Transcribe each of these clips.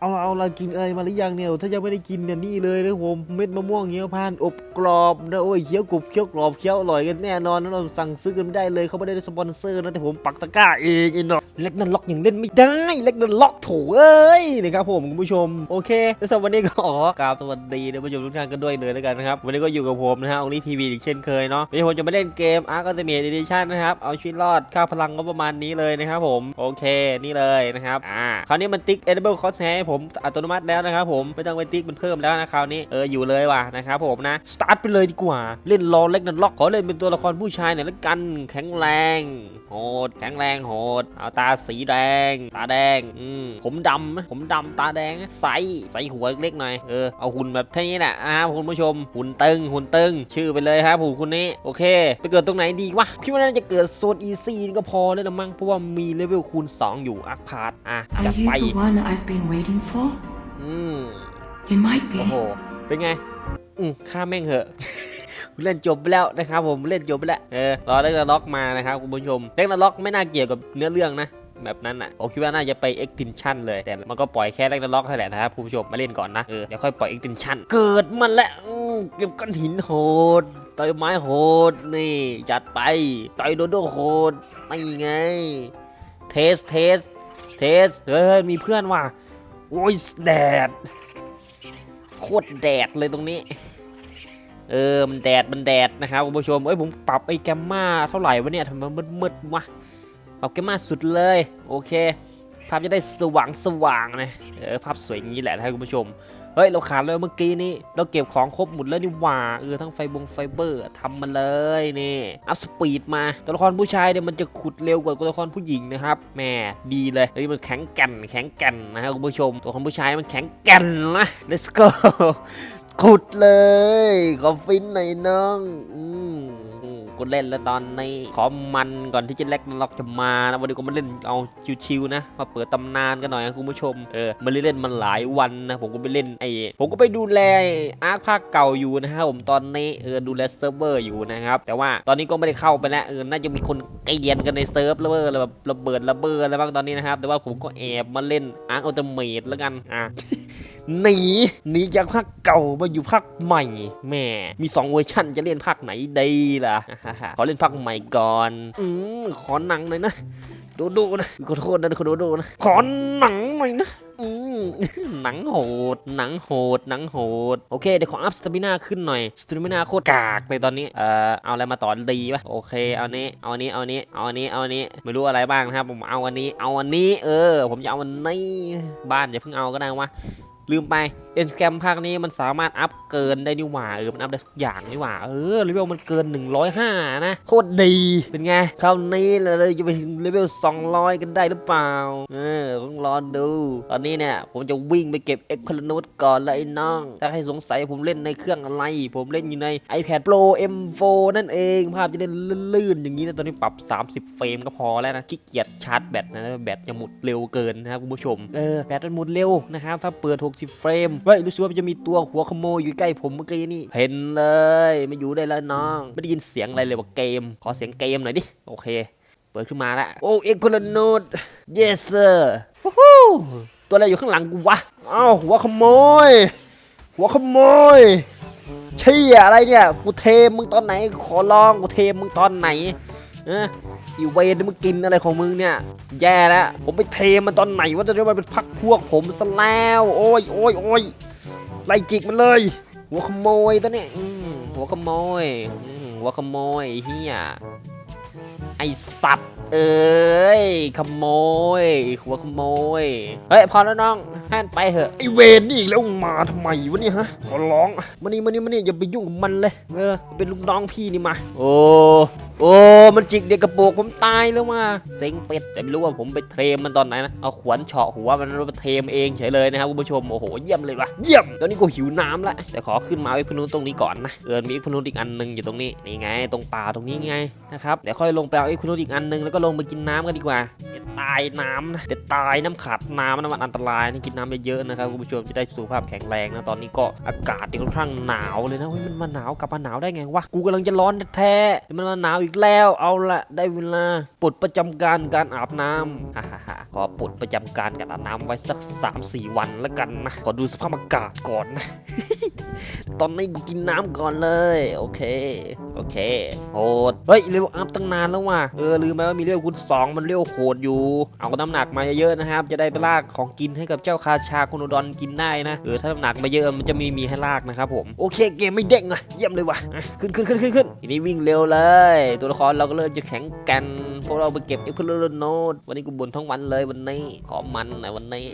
เอาละเอาละกินอะไรมาหรือยังเนี่ยถ้ายังไม่ได้กินเนี่ยนี่เลยนะผมเม็ดมะม่วงเงี้ยวพานอบกรอบนะโอ้ยเคี้ยวกรุบเคี้ยวกรอบเคี้ยวอร่อยกันแน่นอนนะเราสั่งซื้อกันไม่ได้เลยเขาไม่ได้สปอนเซอร์นะแต่ผมปักตะกร้าเองไอ้เนาะเล็กนั่นล็อกยังเล่นไม่ได้เล็กนั่นล็อกโถเอ้ยนะครับผมคุณผู้ชมโอเคแล้วสำหรับวันนี้ก็ขอกราบสวัสดีท่านผู้ชมทุกท่านกันด้วยเลยแล้วกันนะครับวันนี้ก็อยู่กับผมนะฮะองลี่ทีวีอีกเช่นเคยเนาะวันนี้ผมจะมาเล่นเกมอาร์คอัลติเมทดิชั่นนะครับเอาชีวิตรอดค่าพลังก็ประมาณนี้เลยนะครับผมโอเคนี่เลยนะครับอ่าคราวนี้มันติ๊ก edible cost ให้ผมอัตโนมัติแล้วนะครับผมไม่ต้องไปติ๊กมันเพิ่มแล้วนะคราวนี้เอออยู่เลยว่ะนะครับผมนะสตาร์ทไปเลยดีกว่า เล่นรอเล็กนันล็อกขอเล่นเป็นตัวละครผู้ชายหน่อยละกันแข็งแรง โหด แข็งแรงโหด เอาตาสีแดง ตาแดงอืมผมดำนะผมดำตาแดงนะใสใสหัวเล็กๆหน่อยเออเอาหุ่นแบบเท่านี้แหละอ่าคุณผู้ชมหุ่นตึงหุ่นตึง ชื่อไปเลยครับหุ่นคุณนี้โอเคไปเกิดตรงไหนดีวะคิดว่าน่าจะเกิดโซนอีซีก็พอแล้วละมั้งเพราะว่ามีเลเวลคูณ 2 อยู่อาร์คพาร์ตอะ Are จัด you ไป the one I've been waiting for? อืม You might โอ้ be. โห เป็นไง อืมฆ่าแม่งเหอะ เล่นจบไปแล้วนะครับผม เล่นจบไปแล้ว เออ รอเล็กล็อกมานะครับคุณผู้ชม เล็กล็อกไม่น่าเกี่ยวกับเนื้อเรื่องนะ แบบนั้นอะ ผมคิดว่าน่าจะไป extension เลย แต่มันก็ปล่อยแค่เล็กล็อกเท่านั้นแหละนะครับคุณผู้ชม มาเล่นก่อนนะ เออ เดี๋ยวค่อยปล่อย extension เกิดมันแล้วอืมเก็บก้อนหินโหด ต่อยไม้โหด นี่ จัดไป ต่อยโดโดโหด ไม่ไง เทส เทส เทส เฮ้ย มีเพื่อนว่ะ โอ้ยแดด โคตรแดดเลยตรงนี้ เออ มันแดด มันแดดนะครับคุณผู้ชม เอ้ย ผมปรับไอ้แกมมาเท่าไหร่วะเนี่ยทำไมมันมืดๆวะปรับแกมมาสุดเลย โอเค ภาพจะได้สว่างสว่างนะ เออ ภาพสวยอย่างนี้แหละนะครับคุณผู้ชม เฮ้ย เราขาดเลยเมื่อกี้นี้เราเก็บของครบหมดแล้วนี่หว่าเออทั้งไฟบงไฟเบอร์ทำมาเลยนี่อัพสปีดมาตัวละครผู้ชายเนี่ยมันจะขุดเร็วกว่าตัวละครผู้หญิงนะครับแหม่ดีเลยเฮ้ยมันแข็งแกร่นแข็งแกร่นนะครับคุณผู้ชม ตัวละครผู้ชายมันแข็งแกร่นนะ let's go ขุดเลย ขอฟินหน่อยน้อง อืม กูเล่นแล้วตอนนี้ขอมันก่อนที่จะแลกล็อกจะมานะวันนี้ก็มาเล่นเอาชิวๆนะมาเปิดตำนานกันหน่อยนะคุณผู้ชมเออมาเล่นมันหลายวันนะผมก็ไปเล่นไอ้ผมก็ไปดูแลอาร์คภาคเก่าอยู่นะครับผมตอนนี้เออดูแลเซิร์ฟเวอร์อยู่นะครับแต่ว่าตอนนี้ก็ไม่ได้เข้าไปแล้วเออน่าจะมีคนไกลเดียนกันในเซิร์ฟเวอร์แบบระเบิดระเบิดอะไรบ้างตอนนี้นะครับแต่ว่าผมก็แอบมาเล่นอาร์คอัลติเมทแล้วกันอะ หนีหนีจากภาคเก่ามาอยู่ภาคใหม่แม่มีสองเวอร์ชันจะเล่นภาคไหนดีล่ะขอเล่นภาคใหม่ก่อนอืมขอหนังหน่อยนะโดูดูนะขอโทษนะขอโดูดูนะขอหนังหน่อยนะอืมหนังโหด หนังโหด หนังโหด โอเค เดี๋ยวขออัพสตามินาขึ้นหน่อย สตามินาโคตรกากเลยตอนนี้ เอ่อ เอาอะไรมาต่อดีวะโอเค เอานี้ เอานี้ เอานี้ เอานี้ เอาอันนี้ ไม่รู้อะไรบ้างนะครับ ผมเอาอันนี้ เอาอันนี้ เออ ผมจะเอาอันนี้ บ้านอย่าเพิ่งเอาก็ได้วะ ลืมไปเอ็นสแกมภาคนี้มันสามารถอัพเกินได้นี่หว่าเออมันอัพได้ทุกอย่างนี่หว่าเออเลเวลมันเกิน 105 นะโคตรดีเป็นไงคราวนี้เลยจะไปถึงเลเวล200 กันได้หรือเปล่าเออต้องรอดู ตอนนี้เนี่ยผมจะวิ่งไปเก็บเอ็กพลนุตก่อนเลยไอ้น้อง ถ้าให้สงสัยผมเล่นในเครื่องอะไร ผมเล่นอยู่ใน iPad Pro M4 นั่นเองภาพจะได้ลื่นๆอย่างนี้นะตอนนี้ปรับ 30 เฟรมก็พอแล้วนะขี้เกียจชาร์จแบตนะแบตจะหมดเร็วเกินนะครับคุณผู้ชมเออแบตมันหมดเร็วนะครับถ้าเปิด 60เฟรมเฮ้ยรู้สึกว่ามันจะมีตัวหัวขโมยอยู่ใกล้ผมเมื่อกี้นี่ เห็นเลยมาอยู่ได้แล้วน้อง ไม่ได้ยินเสียงอะไรเลยว่าเกม ขอเสียงเกมหน่อยดิ โอเค เปิดขึ้นมาล้วโอ้เอ็กโคลนด yes sir ฮู้ตัวอะไรอยู่ข้างหลังกูวะอ้าวหัวขโมย หัวขโมยเชี่ยอะไรเนี่ย กูเทมึงตอนไหน ขอลองกูเทมึงตอนไหนเออ อีเวนมึงกินอะไรของมึงเนี่ย แย่แล้ว ผมไปเทมันตอนไหนว่าจะได้มาเป็นพักพวกผมซะแล้ว โอ้ยโอ้ยโอ้ยไล่จิกมันเลย หัวขโมยตัวเนี้ยอืมหัวขโมยอืมหัวขโมยเฮียไอสัตว์ เอ้ยขโมย หัวขโมย เฮ้ย พอแล้วน้องให้มันไปเถอะ ไอเวนนี่อีกแล้วมาทำไมวะเนี่ยฮะ ขอร้องมานี่มานี่มานี่อย่าไปยุ่งกับมันเลย เออ เป็นลูกน้องพี่นี่มา โอ้ โอ้มันจิกเด็กกระโปรงผมตายแล้วมาเซ็งเป็ดแต่ไม่รู้ว่าผมไปเทมมันตอนไหนนะเอาขวานเฉาะหัวมันแล้วไปเทมเองเฉยเลยนะครับคุณผู้ชมโอ้โหเยี่ยมเลยวะเยี่ยมตอนนี้กูหิวน้ำละแต่ขอขึ้นมาไว้พนุนตรงนี้ก่อนนะเออมีอีกพนุนอีกอันหนึงอยู่ตรงนี้นี่ไง ตรงป่าตรงนี้ไงนะครับเดี๋ยวค่อยลงไปเอาไอ้พนุนอีกอันหนึงแล้วก็ลงไปกินน้ำกันดีกว่า ตายน้ำนะเดี๋ยวตายน้ำขาดน้ำนะมันอันตรายนะกินน้ำเยอะๆนะครับคุณผู้ชมจะได้สุขภาพแข็งแรงนะตอนนี้ก็อากาศเนี่ค่อนข้างหนาวเลยนะเฮ้ยมันมาหนาวกลับมาหนาวได้ไงวะกูกำลังจะร้อนแท้ๆแต่มันมาหนาวอีกแล้วเอาละได้เวลาปลดประจำการการอาบน้ำฮ่าฮ่าฮ่าขอปลดประจำการการอาบน้ำไว้สัก 3-4 วันแล้วกันนะขอดูสภาพอากาศก่อนนะตอนนี้กูกินน้ำก่อนเลย โอเค โอเคโหดเฮ้ยเร็วอัพตั้งนานแล้วว่ะเออลืมไปว่ามีเร็วคูณสองมันเร็วโหดอยู่เอาน้ำหนักมาเยอะๆนะครับ จะได้ไปลากของกินให้กับเจ้าคาชาโคโนดอนกินได้นะเออถ้าน้ำหนักมาเยอะมันจะมีมีให้ลากนะครับผมโอเคเกมไม่เด้งอะเยี่ยมเลยว่ะขึ้นขึ้นขึ้นขึ้นขึ้นทีนี้วิ่งเร็วเลย ตัวละครเราก็เริ่มจะแข็งกร่งพวกเราไปเก็บเอ็กซ์เพลโนดวันนี้กูบ่นทั้งวันเลยวันนี้ขอมันหนะวันนี้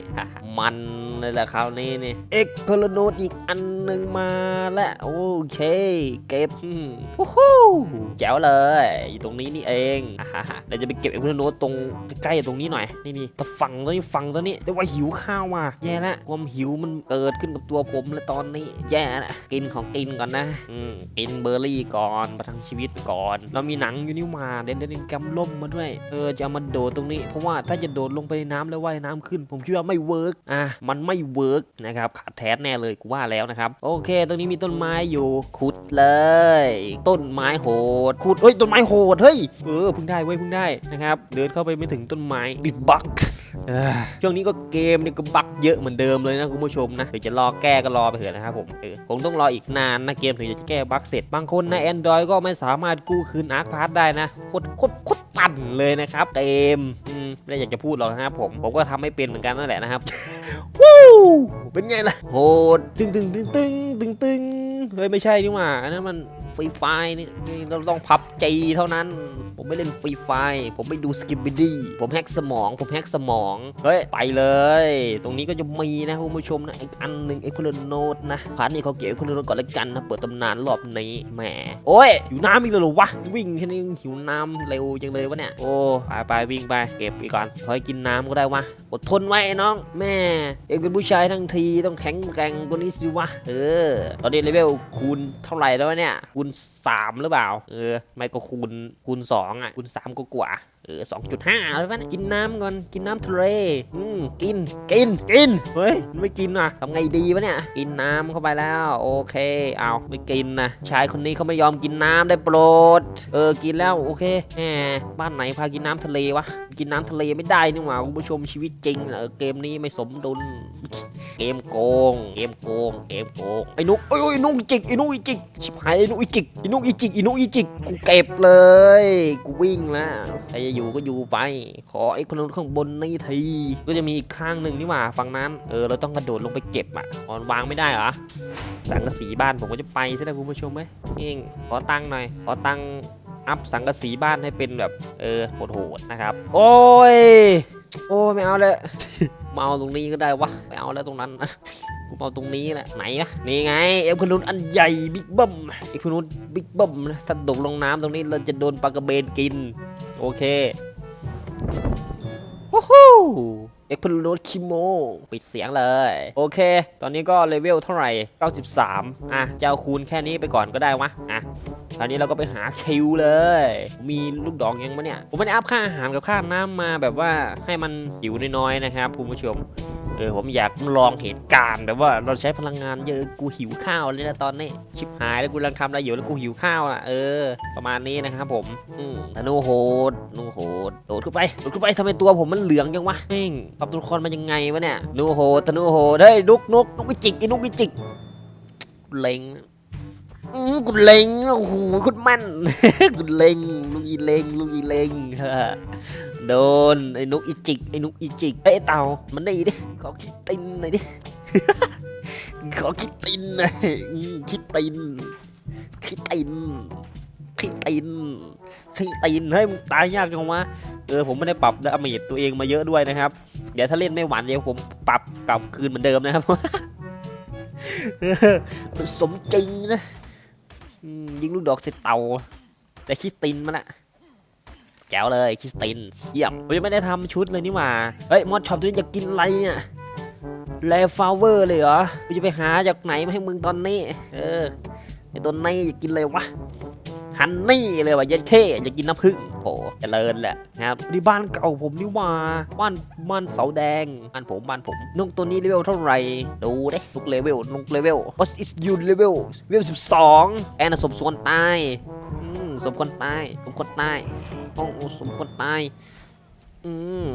มันเลยแหละคราวนี้นี่เอ็กเพลโนดอีกอันหนึ่งมาแล้วโอเค เก็บโอ้โหแจ๋วเลยอยู่ตรงนี้นี่เองเราจะไปเก็บเอ็กซ์เพลโนดตรงใกล้ตรงนี้หน่อยนี่นี่มาฝั่งตรงนี้ฝั่งตรงนี้แต่ว่าหิวข้าวว่ะแย่ละความหิวมันเกิดขึ้นกับตัวผมแล้วตอนนี้ แย่ละกินของกินก่อนนะอืมกินเบอร์รี่ก่อนประทังชีวิตไปก่อน เรามีหนังอยู่นี่มาเด่นเด่นกำล่มมาด้วยเออจะามาโดดตรงนี้ เพราะว่าถ้าจะโดดลงไปในน้ำแล้วว่ายน้ำขึ้น ผมคิดว่าไม่เวิร์กอะมันไม่เวิร์กนะครับขาดแท้แน่เลยกูว่าแล้วนะครับโอเค ตรงนี้มีต้นไม้อยู่ขุดเลย ต้นไม้โหดขุดเฮ้ยต้นไม้โหดเฮ้ยเออเพิ่งได้เว้ยเพิ่งได้นะครับเดินเข้าไปไม่ถึงต้นไม้ดิดบักเอ้ยช่วงนี้ก็เกมนี่ก็บักเยอะเหมือนเดิมเลยนะคุณผู้ชมนะเดี๋ยวจะรอแก้ก็รอไปเถอะนะครับผมเออคงต้องรออีกนานนะเกมถึงจะแก้บักเสร็จบางคนใน Android ก็ไม่สามารถกู้คืนอาร์คพาร์ได้นะโคตรโคตรโคตรปั่นเลยนะครับเกมอืมไม่ได้อยากจะพูดหรอกนะครับผมผมก็ทำไม่เป็นเหมือนกันนั่นแหละนะครับวู้เป็นไงล่ะโหดตึงตึงตึงตึงตึงตึง เฮ้ยไม่ใช่นี่หว่าอันนั้นมันฟรีไฟนี่เราต้องพับจีเท่านั้น ผมไม่เล่นฟรีไฟ ผมไม่ดูสกิปบิดี้ผมแฮกสมอง ผมแฮกสมอง เฮ้ย ไปเลย ตรงนี้ก็จะมีนะคุณผู้ชมนะอีกอันหนึ่งไอ้คุณโนดนะพาร์ทนี้เขาเก็บไอ้คุณโนดก่อนละกันนะ เปิดตำนานรอบนี้แหม โอ้ย อยู่น้ำอีกแล้วหรอวะ วิ่งแค่นี้หิวน้ำเร็วจังเลยวะเนี่ย โอ้ ไปไปวิ่งไป เก็บอีกก่อนคอยกินน้ำก็ได้วะ อดทนไว้น้อง แม่ เอ็งเป็นผู้ชายทั้งทีต้องแข็งแกร่งกว่านี้สิวะ เออ ตอนนี้เลเวลคูณเท่าไหร่แล้ววะเนี่ยคูณ3หรือเปล่าเออไม่ก็คูณคูณ2อะคูณ3ก็กว่าเออสองจุดห้าเลยวะเนี่ยกินน้ำก่อน กินน้ำทะเลอืมกิน กิน กิน เฮ้ย ไม่กินอะทำไงดีวะเนี่ย กินน้ำเข้าไปแล้ว โอเค เอาไม่กินนะ ชายคนนี้เขาไม่ยอมกินน้ำได้โปรด เออ กินแล้ว โอเคแหมบ้านไหนพากินน้ำทะเลวะ กินน้ำทะเลไม่ได้นี่หว่าคุณผู้ชมชีวิตจริงนะเออเกมนี้ไม่สมดุล เกมโกง เกมโกง เกมโกง ไอ้นุกเอ้ยเอ้ยไอ้นุกอีจิกไอ้นุกอีจิก ชิบหายไอ้นุกอีจิกไอ้นุกอีจิกไอ้นุกอีจิก กูเก็บเลย กูวิ่งแล้วใครจะอยู่ก็อยู่ไป ขอไอ้คนนู้ข้างบนนี่ที ก็จะมีอีกข้างหนึ่งนี่หว่าฝั่งนั้น เออเราต้องกระโดดลงไปเก็บอะออนวางไม่ได้เหรอสังกะสีบ้านผมก็จะไปใช่ไหมคุณผู้ชมไหมเองขอตังค์หน่อย ขอตังค์ อัพสังกะสีบ้านให้เป็นแบบเออโหดๆนะครับ โอ้ย โอ้ยไม่เอาเลยมาเอาตรงนี้ก็ได้วะไม่เอาแล้วตรงนั้นกูเอาตรงนี้แหละไหนอะนี่ไงเอฟคุนุนอันใหญ่บิ๊กบิ้มเอฟคุนุนบิ๊กบิ้มนะถ้าตกลงน้ำตรงนี้เราจะโดนปลากระเบนกิน โอเควู้ฮู้ เอ็กพลูดคิโมปิดเสียงเลย โอเค ตอนนี้ก็เลเวลเท่าไหร่ 93 อะจะเอาคูณแค่นี้ไปก่อนก็ได้วะอะคราวนี้เราก็ไปหาคิวเลย มีลูกดอกยังมะเนี่ย ผมไม่ได้อัพค่าอาหารกับค่าน้ำมาแบบว่าให้มันหิวน้อยๆนะครับคุณผู้ชม เออผมอยากลองเหตุการณ์แบบว่าเราใช้พลังงานเยอะกูหิวข้าวเลยนะตอนนี้ชิบหายแล้วกูกำลังทำอะไรอยู่แล้วกูหิวข้าวอะเออประมาณนี้นะครับผมอืมธนูโหดนูโหดโดดขึ้นไปโดดขึ้นไปทำไมตัวผมมันเหลืองจังวะเฮ้งปรับตัวละครมันยังไงวะเนี่ยนูโหดธนูโหดเฮ้ยนุกนุกนุกอีจิกไอ้นุกอีจิกเล็ง อืมกูเล็งโอ้โหคุณแม่นกูเล็งลูกอีเล็งลูกอีเล็งโดนไอ้นุกอีจิกไอ้นุกอีจิกเอ้ยไอ้เต่ามันนี่ดิขอคิดตินหน่อยดิขอคิดตินหน่อยคิดตินคิดตินคิดตินคิดตินเฮ้ยมึงตายยากจังวะเออผมไม่ได้ปรับดาเมจตัวเองมาเยอะด้วยนะครับ เดี๋ยวถ้าเล่นไม่หวานเดี๋ยวผมปรับกลับคืนเหมือนเดิมนะครับสมจริงนะ อืมยิงลูกดอกเสร็จเตา แต่คริสตินมาละแจ๋วเลยคริสตินเสี่ยมผมยังไม่ได้ทำชุดเลยนี่หว่า เฮ้ยมอดช็อปตัวนี้อยากกินอะไรเนี่ยแลฟาวเวอร์เลยเหรอกูจะไปหาจากไหนมาให้มึงตอนนี้ เออไอตัวนี้อยากกินอะไรวะฮันนี่เลยวะเย็นเค้อยากกินน้ำผึ้ง โอ้เจริญแหละนะครับนี่บ้านเก่าผมนี่ว่าบ้านบ้านเสาแดงบ้านผมบ้านผมนกตัวนี้เลเวลเท่าไหร่ดูเด้นกเลเวลนกเลเวล what is you level เลเวล12แอนนะสมส่วนตายสมควรตายสมควรตายโอ้สมควรตายอืม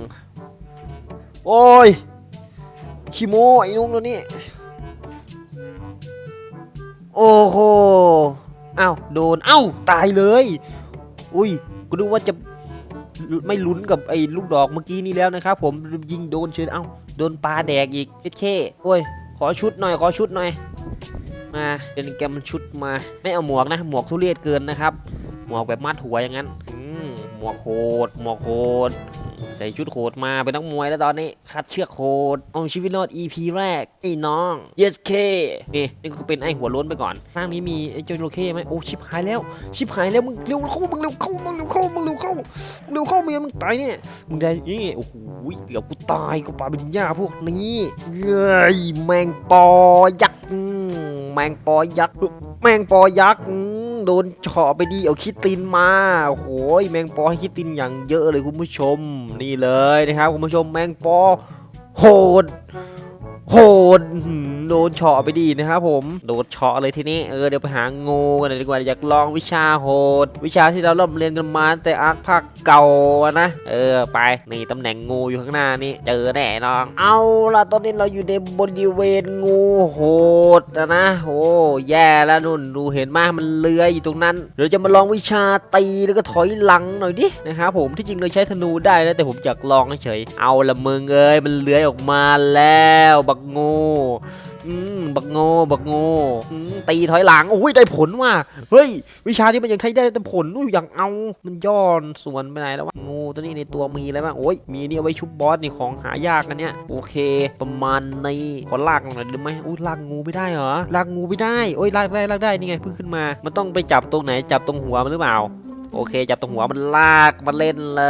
โอ้ยขี้โมไอ้นุ่มตัวนี้โอ้โหอ้าวโดน เอ้า ตายเลย อุ้ย กูนึกว่าจะไม่ลุ้นกับไอ้ลูกดอกเมื่อกี้นี้แล้วนะครับผมยิงโดนเชิญเอ้าโดนปลาแดกอีกเอ็ดเคโอ้ย ขอชุดหน่อยขอชุดหน่อย มาเดนแกมชุดมา ไม่เอาหมวกนะ หมวกทุเรศเกินนะครับ หมวกแบบมัดหัวอย่างนั้นหมวกโคดหมวกโคด ใส่ชุดโคดมาเป็นนักมวยแล้วตอนนี้คัดเชือกโคดเอาชีวิตรอด EP แรกไอ้น้อง yes K นี่นี่ก็เป็นไอ้หัวล้นไปก่อนข้างนี้มีไอ้เจ้าโลเคไหมโอ้ชิบหายแล้ว ชิบหายแล้วมึงเร็วเข้ามึงเร็วเข้ามึงเร็วเข้ามึงเร็วเข้ามึงเร็วเข้าเมียมึงตายเนี่ยมึงได้นี่โอ้โหเกือบกูตายก็ปาเป็นหญ้าพวกนี้เฮ้ยแมงปอยักษ์แมงปอยักษ์แมงปอยักษ์ โดนเฉาะไปดีเอาคิดตินมาโอ้โหแมงปอให้คิดตินอย่างเยอะเลยคุณผู้ชม นี่เลยนะครับคุณผู้ชมแมงปอโหด โหดโดนเฉาะไปดีนะครับผมโดนเฉาะเลยทีนี้เออเดี๋ยวไปหางูกันหน่อยดีกว่าอยากลองวิชาโหด วิชาที่เราเริ่มเรียนกันมาแต่อาร์คภาคเก่านะ เออไปนี่ตำแหน่งงูอยู่ข้างหน้านี่เจอแน่นองเอาล่ะตอนนี้เราอยู่ในบริเวณงูโหดนะโอ้แย่แล้วนุ่นดูเห็นไหมมันเลื้อยอยู่ตรงนั้นเดี๋ยวจะมาลองวิชาตีแล้วก็ถอยหลังหน่อยดินะครับผมที่จริงเลยใช้ธนูได้นะแต่ผมอยากลองเฉยเอาละมึงเอ้ยมันเลื้อยออกมาแล้วบักงูอืมบักโง่บักโง่อืมตีถอยหลังโอ้ยได้ผลว่ะเฮ้ย วิชานี้มันยังใช้ได้แต่ผลอุ้ยอย่างเอามันย้อนส่วนไปไหนแล้ววะงูตัวนี้ในตัวมีอะไรบ้างโอ้ยมีนี่เอาไว้ชุบบอสนี่ของหายากอันเนี้ยโอเค ประมาณนี้ขอลากหน่อยได้ไหมอุ้ยลากงูไม่ได้เหรอลากงูไม่ได้โอ้ยลากได้ลากได้นี่ไงเพิ่งขึ้นมา มันต้องไปจับตรงไหนจับตรงหัวมันหรือเปล่าโอเค จับตรงหัวมันลากมาเล่นเล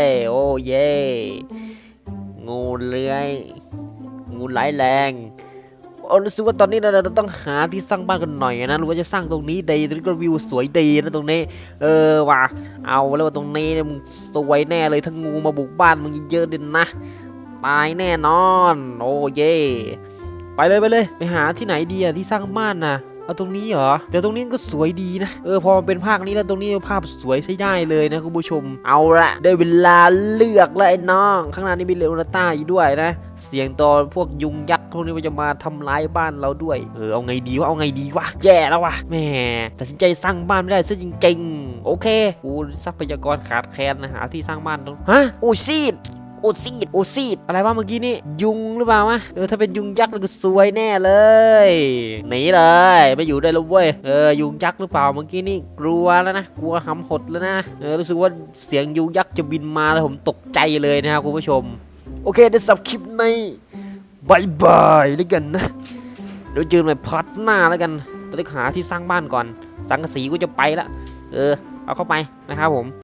ย โอ้เย่งูเลื้อย งูไหลายแรงโอ้รู้สึกว่าตอนนี้เราจะต้องหาที่สร้างบ้านกันหน่อยนะรู้ว่าจะสร้างตรงนี้ดีตรงนี้ก็วิวสวยดีนะตรงนี้ เออว่ะเอาแล้วว่าตรงนี้มึงสวยแน่เลยถ้างูมาบุกบ้านมึงเยอะดินะตายแน่นอน โอ้เย่ไปเลยไปเลย ไปหาที่ไหนดีอะที่สร้างบ้านนะ เอาตรงนี้เหรอ แต่ตรงนี้ก็สวยดีนะ เออพอมันเป็นภาคนี้แล้วตรงนี้ภาพสวยใช้ได้เลยนะคุณผู้ชม เอาละได้เวลาเลือกแล้วไอ้น้อง ข้างหน้านี่มีเลโอนาต้าอยู่ด้วยนะ เสียงตอนพวกยุงยักษ์พวกนี้มันจะมาทำร้ายบ้านเราด้วย เออเอาไงดีวะเอาไงดีวะแย่แล้ววะแหมตัดสินใจสร้างบ้านไม่ได้ซะจริงๆ โอเคกูทรัพยากรขาดแคลนนะหาที่สร้างบ้านตรงฮะโอซีด โอซีดโอซีดอะไรวะเมื่อกี้นี่ยุงหรือเปล่าวะเออถ้าเป็นยุงยักษ์ก็ซวยแน่เลยหนีเลยไม่อยู่ได้แล้วเว้ยเออยุงยักษ์หรือเปล่าเมื่อกี้นี่กลัวแล้วนะกลัวหำหดแล้วนะเออรู้สึกว่าเสียงยุงยักษ์จะบินมาแล้วผมตกใจเลยนะครับคุณผู้ชม โอเคเดี๋ยวสับคลิปในบายบายแล้วกันนะเดี๋ยวเจอใหม่พาร์ทหน้าแล้วกันตอนนี้หาที่สร้างบ้านก่อน สังกะสีกูจะไปละเออเอาเข้าไปนะครับผม